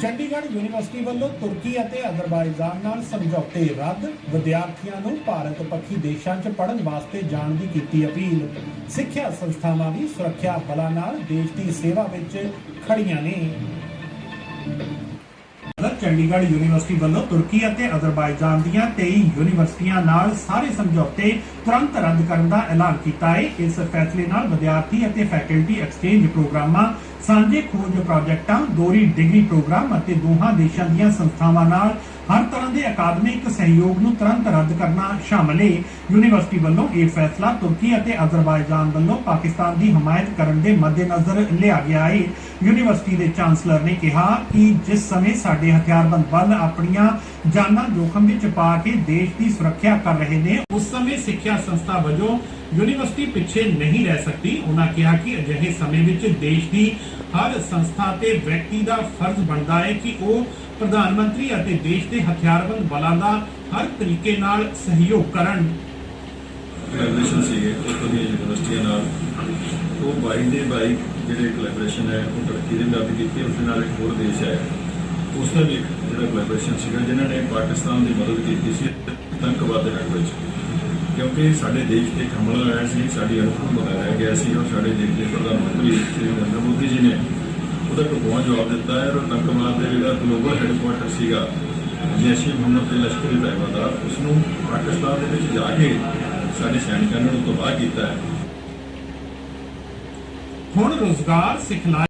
Chandigarh university ਵੱਲੋਂ ਤੁਰਕੀ ਅਤੇ ਅਜ਼ਰਬਾਈਜਾਨ ਨਾਲ ਸਮਝੌਤੇ ਰੱਦ, ਵਿਦਿਆਰਥੀਆਂ ਨੂੰ ਭਾਰਤ ਪੱਖੀ ਦੇਸ਼ਾਂ 'ਚ ਪੜ੍ਹਨ ਵਾਸਤੇ ਜਾਣ ਦੀ ਕੀਤੀ ਅਪੀਲ। ਸਿੱਖਿਆ ਸੰਸਥਾਵਾਂ ਵੀ ਸੁਰੱਖਿਆ ਬਲਾਂ ਨਾਲ ਦੇਸ਼ ਦੀ ਸੇਵਾ ਵਿੱਚ ਖੜੀਆਂ ਨੇ। ਚੰਡੀਗੜ੍ਹ ਯੂਨੀਵਰਸਿਟੀ ਵੱਲੋਂ ਤੁਰਕੀ ਅਤੇ ਅਜ਼ਰਬਾਈਜਾਨ ਦੀਆਂ 23 ਯੂਨੀਵਰਸਿਟੀਆਂ ਨਾਲ ਸਾਰੇ ਸਮਝੌਤੇ ਤੁਰੰਤ ਰੱਦ ਕਰਨ ਦਾ ਐਲਾਨ ਕੀਤਾ ਹੈ ਇਸ ਫੈਸਲੇ ਨਾਲ ਵਿਦਿਆਰਥੀ ਅਤੇ ਫੈਕਲਟੀ ਐਕਸਚੇਂਜ ਪ੍ਰੋਗਰਾਮਾਂ, ਸਾਂਝੇ ਖੋਜ ਪ੍ਰੋਜੈਕਟਾਂ, ਦੋਹਰੀ ਡਿਗਰੀ ਪ੍ਰੋਗਰਾਮ ਅਤੇ ਦੋਹਾਂ ਦੇਸ਼ਾਂ ਦੀਆਂ ਸੰਸਥਾਵਾਂ ਨਾਲ ਹਰ ਤਰ੍ਹਾਂ ਦੇ ਅਕਾਦਮਿਕ ਸਹਿਯੋਗ ਨੂੰ ਤੁਰੰਤ ਰੱਦ ਕਰਨਾ ਸ਼ਾਮਲ ਹੈ ਯੂਨੀਵਰਸਿਟੀ ਵੱਲੋਂ ਇਹ ਫੈਸਲਾ ਤੁਰਕੀ ਅਤੇ ਅਜ਼ਰਬਾਈਜਾਨ ਵੱਲੋਂ ਪਾਕਿਸਤਾਨ ਦੀ ਹਮਾਇਤ ਕਰਨ ਦੇ ਮੱਦੇਨਜ਼ਰ ਲਿਆ ਗਿਆ ਹੈ ਯੂਨੀਵਰਸਿਟੀ ਦੇ ਚਾਂਸਲਰ ਨੇ ਕਿਹਾ ਕਿ ਜਿਸ ਸਮੇਂ ਸਾਡੇ ਹਥਿਆਰਬੰਦ ਬਲ ਆਪਣੀਆਂ ਜਾਨਾਂ ਜੋਖਮ ਵਿੱਚ ਪਾ ਕੇ ਦੇਸ਼ ਦੀ ਸੁਰੱਖਿਆ ਕਰ ਰਹੇ ਨੇ। ਉਸ ਸਮੇਂ ਸਿੱਖਿਆ ਸੰਸਥਾ ਵਜੋਂ ਯੂਨੀਵਰਸਿਟੀ ਪਿੱਛੇ ਨਹੀਂ ਰਹਿ ਸਕਦੀ। ਉਹਨਾਂ ਕਿਹਾ ਕਿ ਅਜਿਹੇ ਸਮੇਂ ਵਿੱਚ ਦੇਸ਼ ਦੀ ਹਰ ਸੰਸਥਾ ਤੇ ਵਿਅਕਤੀ ਦਾ ਫਰਜ਼ ਬਣਦਾ ਹੈ ਕਿ ਉਹ ਪ੍ਰਧਾਨ ਮੰਤਰੀ ਅਤੇ ਦੇਸ਼ ਦੇ ਹਥਿਆਰਬੰਦ ਬਲਾਂ ਦਾ ਹਰ ਤਰੀਕੇ ਨਾਲ ਸਹਿਯੋਗ ਕਰਨ। ਕੋਲੈਬੋਰੇਸ਼ਨ ਸੀਗੇ ਉੱਥੋਂ ਦੀਆਂ ਯੂਨੀਵਰਸਿਟੀਆਂ ਨਾਲ। ਉਹ 22 ਦੇ 22 ਜਿਹੜੇ ਕੋਲੈਬੋਰੇਸ਼ਨ ਹੈ, ਉਹ ਤਰੱਕੀ ਦੇ ਨਾਲ ਕੀਤੀ ਉਸ ਨਾਲ ਇੱਕ ਹੋਰ ਦੇਸ਼ ਹੈ ਉਸ ਦਾ ਵੀ ਜਿਹੜਾ ਕੋਲੈਬੋਰੇਸ਼ਨ ਸੀਗਾ, ਜਿਨ੍ਹਾਂ ਨੇ ਪਾਕਿਸਤਾਨ ਦੀ ਮਦਦ ਕੀਤੀ ਸੀ, ਆਤੰਕਵਾਦ ਦੇ ਹੱਕ ਵਿੱਚ। ਕਿਉਂਕਿ ਸਾਡੇ ਦੇਸ਼ ਤੇ ਹਮਲਾ ਆਇਆ ਸੀ, ਸਾਡੀ ਅਰਥ ਨੂੰ ਬਗਾਇਆ ਗਿਆ ਸੀ, ਔਰ ਸਾਡੇ ਦੇਸ਼ ਦੇ ਪ੍ਰਧਾਨ ਮੰਤਰੀ ਸ਼੍ਰੀ ਨਰਿੰਦਰ ਮੋਦੀ ਜੀ ਨੇ ਉਹਦਾ ਢੁਕਵਾਂ ਜਵਾਬ ਦਿੱਤਾ ਹੈ, ਔਰ ਆਤੰਕਵਾਦ ਦੇ ਜਿਹੜਾ ਗਲੋਬਲ ਹੈੱਡਕੁਆਰਟਰ ਸੀਗਾ, ਜੈਸ਼ੇ ਮੁਹੰਮਦ ਦੇ ਲਸ਼ਕਰੀ ਤੈਯਬਾ ਦਾ ਉਸ ਨੂੰ ਪਾਕਿਸਤਾਨ ਦੇ ਵਿੱਚ ਜਾ ਕੇ ਸਾਡੇ ਸੈਨਿਕਾਂ ਨੇ ਉਹ ਤਬਾਹ ਕੀਤਾ ਹੈ। ਹੁਣ ਰੋਜ਼ਗਾਰ ਸਿਖਲਾਈ